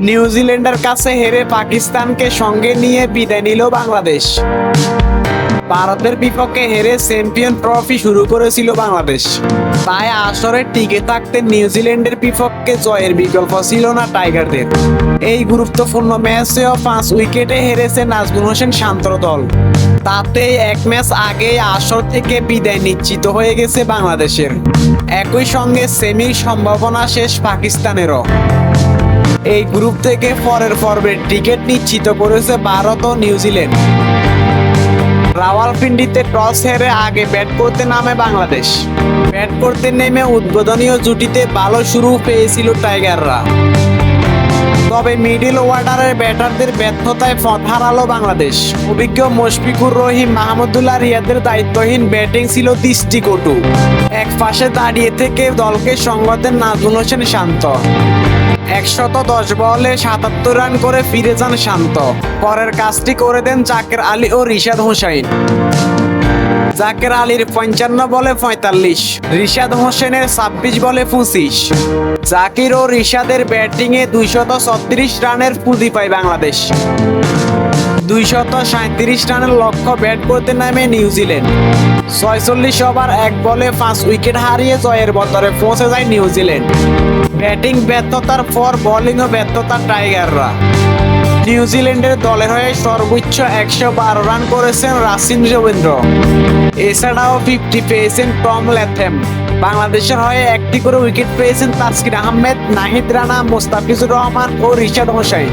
নিউজিল্যান্ডের কাছে হেরে পাকিস্তানকে সঙ্গে নিয়ে বিদায় নিল বাংলাদেশ। ভারতের বিপক্ষে হেরে চ্যাম্পিয়ন ট্রফি শুরু করেছিল বাংলাদেশ। তাই আসরে টিকে থাকতে নিউজিল্যান্ডের বিপক্ষে জয়ের বিকল্প ছিল না টাইগারদের। এই গুরুত্বপূর্ণ ম্যাচেও পাঁচ উইকেটে হেরেছে নাজমুল হোসেন শান্তর দল। তাতে এক ম্যাচ আগে আসর থেকে বিদায় নিশ্চিত হয়ে গেছে বাংলাদেশের। একই সঙ্গে সেমির সম্ভাবনা শেষ পাকিস্তানেরও। এই গ্রুপ থেকে পরের পর্বের টিকিট নিশ্চিত করেছে ভারত ও নিউজিল্যান্ড। রাওয়ালপিন্ডিতে টস হেরে আগে ব্যাট করতে নামে বাংলাদেশ। ব্যাট করতে নেমে উদ্বোধনীয় জুটিতে ভালো শুরু পেয়েছিল টাইগাররা। তবে মিডিল ওয়ার্ডারের ব্যাটারদের ব্যর্থতায় পথ হারালো বাংলাদেশ। অভিজ্ঞ মুশফিকুর রহিম, মাহমুদুল্লাহ রিয়াদের দায়িত্বহীন ব্যাটিং ছিল দৃষ্টিকটু। এক পাশে দাঁড়িয়ে থেকে দলকে দেন নাজমুল হোসেন শান্ত। একশত দশ বলে সাতাত্তর রান করে ফিরে যান শান্ত। পরের কাজটি করে দেন জাকের আলী ও রিশাদ হোসাইন জাকের আলীর পঞ্চান্ন বলে পঁয়তাল্লিশ, রিশাদ হোসেনের ছাব্বিশ বলে পঁচিশ। জাকির ও রিশাদের ব্যাটিংয়ে দুইশত ছত্রিশ রানের পুঁজি পায় বাংলাদেশ। দুইশত সাঁত্রিশ রানের লক্ষ্য ব্যাট করতে নামে নিউজিল্যান্ড। ছয়চল্লিশ ওভার, এক বলে পাঁচ উইকেট হারিয়ে জয়ের বতরে পৌঁছে যায় নিউজিল্যান্ড। ব্যাটিং ব্যর্থতার পর বোলিংও ব্যর্থতা টাইগাররা। নিউজিল্যান্ডের দলের হয়ে সর্বোচ্চ একশো বারো রান করেছেন রাসিন রবীন্দ্র। এছাড়াও ফিফটি পেয়েছেন টম ল্যাথেম। বাংলাদেশের হয়ে একটি করে উইকেট পেয়েছেন তাসকির আহমেদ, নাহিদ রানা, মোস্তাফিজুর রহমান ও রিশাদ হোসাইন।